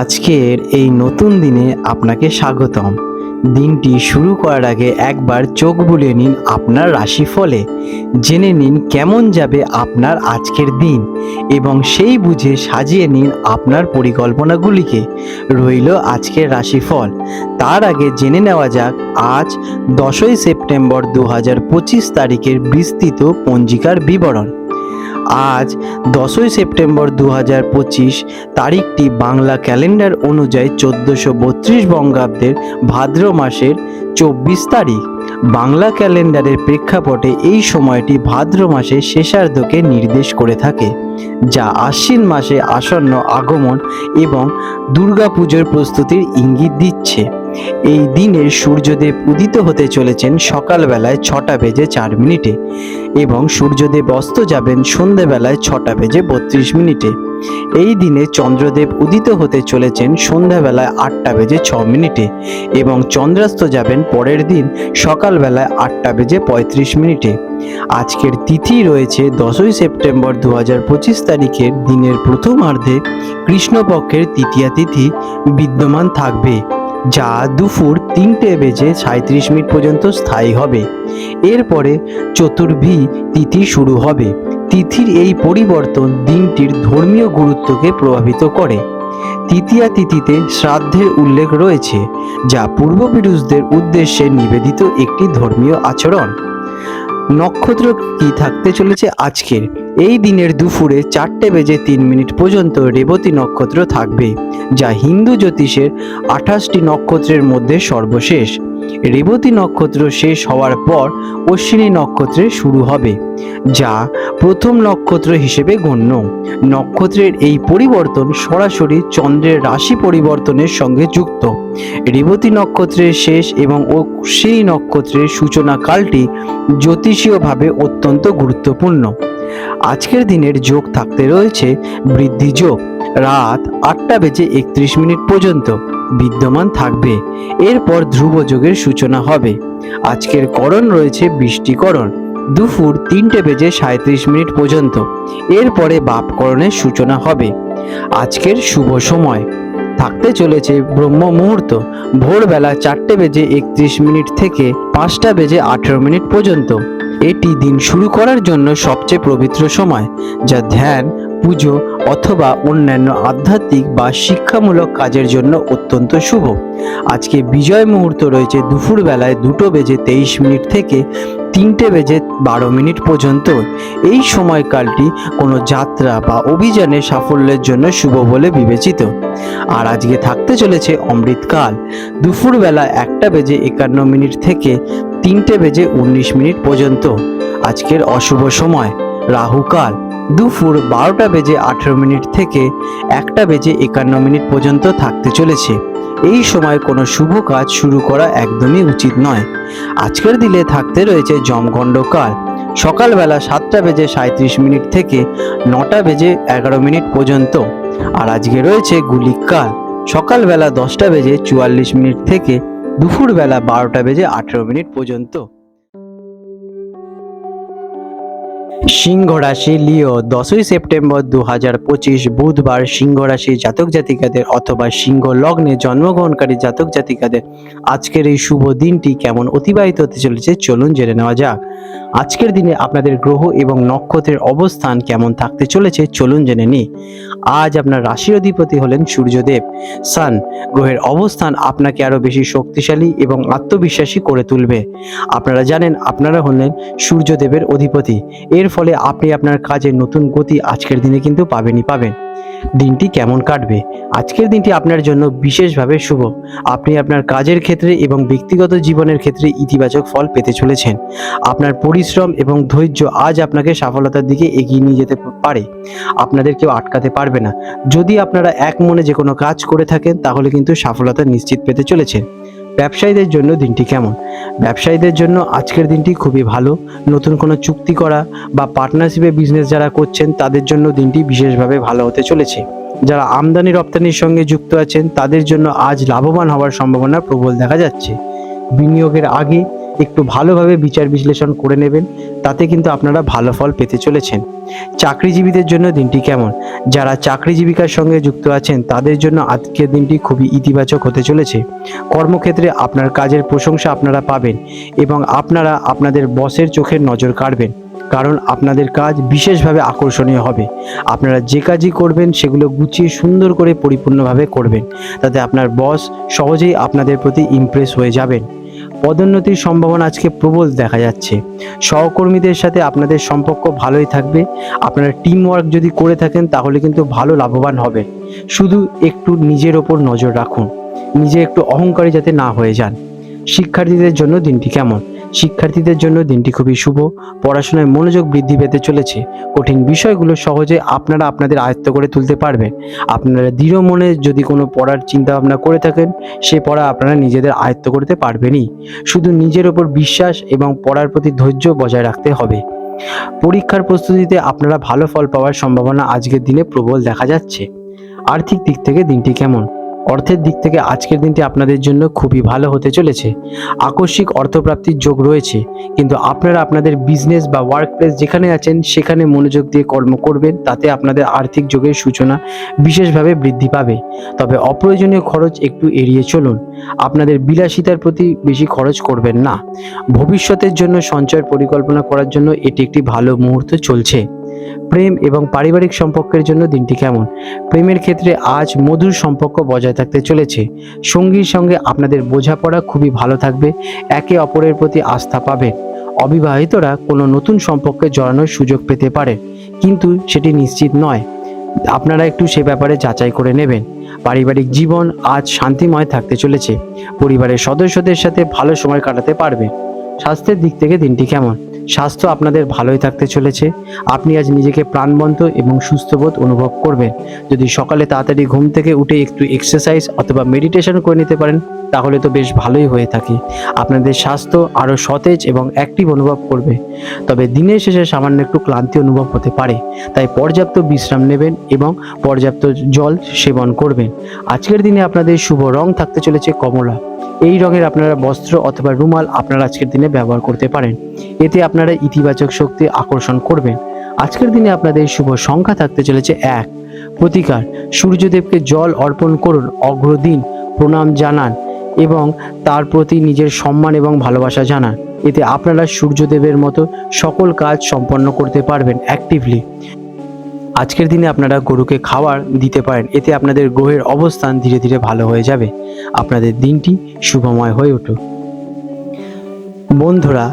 আজকের এই নতুন দিনে আপনাকে স্বাগতম। দিনটি শুরু করার আগে একবার চোখ বুলিয়ে নিন আপনার রাশিফলে। জেনে নিন কেমন যাবে আপনার আজকের দিন এবং সেই বুঝে সাজিয়ে নিন আপনার পরিকল্পনাগুলিকে। রইল আজকের রাশিফল। তার আগে জেনে নেওয়া যাক, আজ দশই সেপ্টেম্বর দু হাজার পঁচিশ তারিখের বিস্তৃত পঞ্জিকার বিবরণ। আজ দশই সেপ্টেম্বর দু হাজার পঁচিশ তারিখটি বাংলা ক্যালেন্ডার অনুযায়ী চোদ্দোশো বত্রিশ বঙ্গাব্দের ভাদ্র মাসের চব্বিশ তারিখ। বাংলা ক্যালেন্ডারের প্রেক্ষাপটে এই সময়টি ভাদ্র মাসের শেষার্ধকে নির্দেশ করে থাকে, যা আশ্বিন মাসে আসন্ন আগমন এবং দুর্গাপুজোর প্রস্তুতির ইঙ্গিত দিচ্ছে। এই দিনে সূর্যদেব উদিত হতে চলেছেন সকালবেলায় ছটা বেজে চার মিনিটে এবং সূর্যদেব অস্ত যাবেন সন্ধেবেলায় ছটা বেজে বত্রিশ মিনিটে। এই দিনে চন্দ্রদেব উদিত হতে চলেছেন সন্ধ্যাবেলায় আটটা বেজে ছ মিনিটে এবং চন্দ্রাস্ত যাবেন পরের দিন সকালবেলায় আটটা বেজে পঁয়ত্রিশ মিনিটে। আজকের তিথি রয়েছে দশই সেপ্টেম্বর দু হাজার পঁচিশ তারিখের দিনের প্রথমার্ধে কৃষ্ণপক্ষের তৃতীয়া তিথি বিদ্যমান থাকবে, যা দুপুর তিনটে বেজে সাঁত্রিশ মিনিট পর্যন্ত স্থায়ী হবে। এরপরে চতুর্ভী তিথি শুরু হবে। তিথির এই পরিবর্তন দিনটির ধর্মীয় গুরুত্বকে প্রভাবিত করে। তৃতীয়া তিথিতে শ্রাদ্ধের উল্লেখ রয়েছে, যা পূর্বপুরুষদের উদ্দেশ্যে নিবেদিত একটি ধর্মীয় আচরণ। নক্ষত্র কি থাকতে চলেছে আজকের? এই দিনের দুপুরে চারটে বেজে তিন মিনিট পর্যন্ত রেবতী নক্ষত্র থাকবে, যা হিন্দু জ্যোতিষের আঠাশটি নক্ষত্রের মধ্যে সর্বশেষ। রেবতী নক্ষত্র শেষ হওয়ার পর অশ্বিনী নক্ষত্রের শুরু হবে, যা প্রথম নক্ষত্র হিসেবে গণ্য। নক্ষত্রের এই পরিবর্তন সরাসরি চন্দ্রের রাশি পরিবর্তনের সঙ্গে যুক্ত। রেবতী নক্ষত্রের শেষ এবং অশ্বিনী নক্ষত্রের সূচনা কালটি জ্যোতিষীয়ভাবে অত্যন্ত গুরুত্বপূর্ণ। আজকের দিনের যোগ থাকতে রয়েছে বৃদ্ধি যোগ। রাত আটটা বেজে একত্রিশ মিনিট পর্যন্ত বিদ্যমান থাকবে। এরপর ধ্রুব যোগের সূচনা হবে। আজকের করণ রয়েছে বৃষ্টিকরণ। দুপুর তিনটে বেজে সাঁত্রিশ মিনিট পর্যন্ত। এরপরে বাপকরণের সূচনা হবে। আজকের শুভ সময়। থাকতে চলেছে ব্রহ্ম মুহূর্ত। ভোরবেলা চারটে বেজে একত্রিশ মিনিট থেকে পাঁচটা বেজে আঠেরো মিনিট পর্যন্ত। এটি দিন শুরু করার জন্য সবচেয়ে পবিত্র সময়, যা ধ্যান, পুজো অথবা অন্যান্য আধ্যাত্মিক বা শিক্ষামূলক কাজের জন্য অত্যন্ত শুভ। আজকে বিজয় মুহূর্ত রয়েছে দুপুর বেলায় দুটো বেজে তেইশ মিনিট থেকে তিনটে বেজে বারো মিনিট পর্যন্ত। এই সময়কালটি কোনো যাত্রা বা অভিযানে সাফল্যের জন্য শুভ বলে বিবেচিত। আর আজকে থাকতে চলেছে অমৃতকাল। দুপুরবেলা একটা বেজে একান্ন মিনিট থেকে তিনটে বেজে উনিশ মিনিট পর্যন্ত। আজকের অশুভ সময়। রাহুকাল। দুপুর বারোটা বেজে আঠেরো মিনিট থেকে একটা বেজে একান্ন মিনিট পর্যন্ত থাকতে চলেছে। এই সময় কোনো শুভ কাজ শুরু করা একদমই উচিত নয়। আজকের দিনে থাকতে রয়েছে জমগণ্ডকাল সকালবেলা সাতটা বেজে সাঁত্রিশ মিনিট থেকে নটা বেজে এগারো মিনিট পর্যন্ত। আর আজকে রয়েছে গুলিকাল সকালবেলা দশটা বেজে চুয়াল্লিশ মিনিট থেকে দুপুরবেলা বারোটা বেজে আঠেরো মিনিট পর্যন্ত। সিংহ রাশি লিও, দশই সেপ্টেম্বর দু হাজার পঁচিশ বুধবার সিংহ রাশি জাতক জাতিকাদের অথবা সিংহ লগ্নে জন্মগ্রহণকারী জাতক জাতিকাদের আজকের এই শুভ দিনটি কেমন অতিবাহিত হতে চলেছে চলুন জেনে নেওয়া যাক। আজকের দিনে আপনাদের গ্রহ এবং নক্ষত্রের অবস্থান কেমন থাকতে চলেছে চলুন জেনে নিই। আজ আপনার রাশির অধিপতি হলেন সূর্যদেব। সান, গ্রহের অবস্থান আপনাকে আরও বেশি শক্তিশালী এবং আত্মবিশ্বাসী করে তুলবে। আপনারা জানেন, আপনারা হলেন সূর্যদেবের অধিপতি। এর ফলে আপনি আপনার কাজে নতুন গতি আজকের দিনে কিন্তু পাবেনই পাবেন। দিনটি কেমন কাটবে? আজকের দিনটি আপনার জন্য বিশেষভাবে শুভ। আপনি আপনার কাজের ক্ষেত্রে এবং ব্যক্তিগত জীবনের ক্ষেত্রে ইতিবাচক ফল পেতে চলেছেন। আপনার পরিশ্রম এবং ধৈর্য আজ আপনাকে সফলতার দিকে এগিয়ে নিয়ে যেতে পারে। আপনাদের কেউ আটকাতে পারবে না। যদি আপনারা এক মনে যে কোনো কাজ করে থাকেন, তাহলে কিন্তু সফলতা নিশ্চিত পেতে চলেছেন। ব্যবসায়ীদের জন্য দিনটি কেমন? ব্যবসায়ীদের জন্য আজকের দিনটি খুবই ভালো। নতুন কোনো চুক্তি করা বা পার্টনারশিপে বিজনেস যারা করছেন, তাদের জন্য দিনটি বিশেষভাবে ভালো হতে চলেছে। যারা আমদানি রপ্তানির সঙ্গে যুক্ত আছেন, তাদের জন্য আজ লাভবান হওয়ার সম্ভাবনা প্রবল দেখা যাচ্ছে। বিনিয়োগের আগে একটু ভালোভাবে বিচার বিশ্লেষণ করে নেবেন, তাতে কিন্তু আপনারা ভালো ফল পেতে চলেছেন। চাকরিজীবীদের জন্য দিনটি কেমন? যারা চাকরি জীবিকার সঙ্গে যুক্ত আছেন, তাদের জন্য আজকের দিনটি খুবই ইতিবাচক হতে চলেছে। কর্মক্ষেত্রে আপনার কাজের প্রশংসা আপনারা পাবেন এবং আপনারা আপনাদের বসের চোখের নজর কাড়বেন, কারণ আপনাদের কাজ বিশেষভাবে আকর্ষণীয় হবে। আপনারা যে কাজই করবেন, সেগুলো গুছিয়ে সুন্দর করে পরিপূর্ণভাবে করবেন। তাতে আপনার বস সহজেই আপনাদের প্রতি ইমপ্রেস হয়ে যাবেন। পদোন্নতির সম্ভাবনা আজকে প্রবল দেখা যাচ্ছে। সহকর্মীদের সাথে আপনাদের সম্পর্ক ভালোই থাকবে। আপনারা টিম ওয়ার্ক যদি করে থাকেন, তাহলে কিন্তু ভালো লাভবান হবে শুধু একটু নিজের ওপর নজর রাখুন। নিজে একটু অহংকারী যাতে না হয়ে যান। শিক্ষার্থীদের জন্য দিনটি কেমন? শিক্ষার্থীদের জন্য দিনটি খুবই শুভ। পড়াশোনায় মনোযোগ বৃদ্ধি পেতে চলেছে। কঠিন বিষয়গুলো সহজে আপনারা আপনাদের আয়ত্ত করে তুলতে পারবেন। আপনারা দৃঢ় মনে যদি কোনো পড়ার চিন্তা ভাবনা করে থাকেন, সে পড়া আপনারা নিজেদের আয়ত্ত করতে পারবেনই। শুধু নিজের ওপর বিশ্বাস এবং পড়ার প্রতি ধৈর্য বজায় রাখতে হবে। পরীক্ষার প্রস্তুতিতে আপনারা ভালো ফল পাওয়ার সম্ভাবনা আজকের দিনে প্রবল দেখা যাচ্ছে। আর্থিক দিক থেকে দিনটি কেমন? অর্থের দিক থেকে আজকের দিনটি আপনাদের জন্য খুবই ভালো হতে চলেছে। আকস্মিক অর্থপ্রাপ্তির যোগ রয়েছে, কিন্তু আপনারা আপনাদের বিজনেস বা ওয়ার্ক প্লেস যেখানে আছেন, সেখানে মনোযোগ দিয়ে কর্ম করবেন, তাতে আপনাদের আর্থিক যোগের সূচনা বিশেষভাবে বৃদ্ধি পাবে। তবে অপ্রয়োজনীয় খরচ একটু এড়িয়ে চলুন। আপনাদের বিলাসিতার প্রতি বেশি খরচ করবেন না। ভবিষ্যতের জন্য সঞ্চয়ের পরিকল্পনা করার জন্য এটি একটি ভালো মুহূর্ত চলছে। প্রেম এবং পারিবারিক সম্পর্কের জন্য দিনটি কেমন? প্রেমের ক্ষেত্রে আজ মধুর সম্পর্ক বজায় থাকতে চলেছে। সঙ্গীর সঙ্গে আপনাদের বোঝাপড়া খুবই ভালো থাকবে। একে অপরের প্রতি আস্থা পাবেন। অবিবাহিতরা কোনো নতুন সম্পর্কে জড়ানোর সুযোগ পেতে পারে, কিন্তু সেটি নিশ্চিত নয়। আপনারা একটু সে ব্যাপারে যাচাই করে নেবেন। পারিবারিক জীবন আজ শান্তিময় থাকতে চলেছে। পরিবারের সদস্যদের সাথে ভালো সময় কাটাতে পারবে স্বাস্থ্যের দিক থেকে দিনটি কেমন? স্বাস্থ্য আপনাদের ভালোই থাকতে চলেছে। আপনি আজ নিজেকে প্রাণবন্ত এবং সুস্থবোধ অনুভব করবেন। যদি সকালে তাড়াতাড়ি ঘুম থেকে উঠে একটু এক্সারসাইজ অথবা মেডিটেশন করে নিতে পারেন, তাহলে তো বেশ ভালোই হয়ে থাকে। আপনাদের স্বাস্থ্য আরও সতেজ এবং অ্যাক্টিভ অনুভব করবে। তবে দিনের শেষে সামান্য একটু ক্লান্তি অনুভব হতে পারে। তাই পর্যাপ্ত বিশ্রাম নেবেন এবং পর্যাপ্ত জল সেবন করবেন। আজকের দিনে আপনাদের শুভ রং থাকতে চলেছে কমলা। এই রঙের আপনারা বস্ত্র অথবা রুমাল আপনারা আজকের দিনে ব্যবহার করতে পারেন। এতে আপনারা ইতিবাচক শক্তি আকর্ষণ করবেন। আজকের দিনে আপনাদের শুভ সংখ্যা থাকতে চলেছে এক। প্রতিকার, সূর্যদেবকে জল অর্পণ করুন অগ্রদিন প্রণাম জানান এবং তার প্রতি নিজের সম্মান এবং ভালোবাসা জানান। এতে আপনারা সূর্যদেবের মতো সকল কাজ সম্পন্ন করতে পারবেন অ্যাক্টিভলি আজকের দিনে আপনারা গরুকে খাবার দিতে পারেন, এতে আপনাদের গ্রহের অবস্থান ধীরে ধীরে ভালো হয়ে যাবে। আপনাদের দিনটি শুভময় হয়ে উঠুক। বন্ধুরা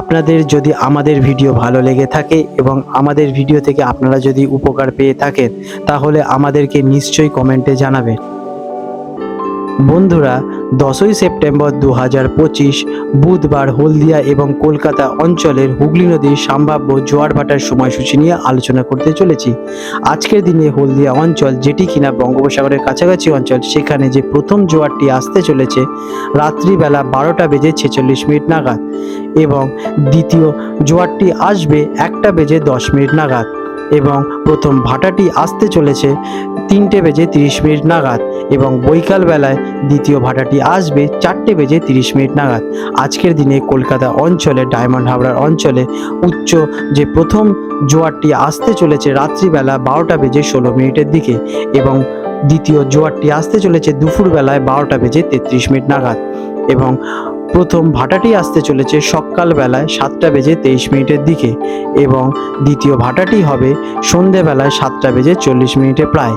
আপনাদের যদি আমাদের ভিডিও ভালো লেগে থাকে এবং আমাদের ভিডিও থেকে আপনারা যদি উপকার পেয়ে থাকেন, তাহলে আমাদেরকে নিশ্চয়ই কমেন্টে জানাবেন। বন্ধুরা, দশই সেপ্টেম্বর দু হাজার পঁচিশ, বুধবার হলদিয়া এবং কলকাতা অঞ্চলের হুগলি নদীর সম্ভাব্য জোয়ার ভাটার সময়সূচি নিয়ে আলোচনা করতে চলেছি। আজকের দিনে হলদিয়া অঞ্চল যেটি কিনা বঙ্গোপসাগরের কাছাকাছি অঞ্চল, সেখানে যে প্রথম জোয়ারটি আসতে চলেছে, রাত্রিবেলা বারোটা বেজে ছেচল্লিশ মিনিট নাগাদ এবং দ্বিতীয় জোয়ারটি আসবে একটা বেজে দশ মিনিট নাগাদ। এবং প্রথম ভাটাটি আসতে চলেছে তিনটে বেজে তিরিশ মিনিট নাগাদ এবং বৈকাল বেলায় দ্বিতীয় ভাটাটি আসবে চারটে বেজে তিরিশ মিনিট নাগাদ। আজকের দিনে কলকাতা অঞ্চলে, ডায়মন্ড হাবড়ার অঞ্চলে, উচ্চ যে প্রথম জোয়ারটি আসতে চলেছে রাত্রিবেলা বারোটা বেজে ষোলো মিনিটের দিকে এবং দ্বিতীয় জোয়ারটি আসতে চলেছে দুপুরবেলায় বারোটা বেজে তেত্রিশ মিনিট নাগাদ এবং প্রথম ভাটাটি আসতে চলেছে সকালবেলায় সাতটা বেজে তেইশ মিনিটের দিকে এবং দ্বিতীয় ভাটাটি হবে সন্ধেবেলায় সাতটা বেজে চল্লিশ মিনিটে প্রায়।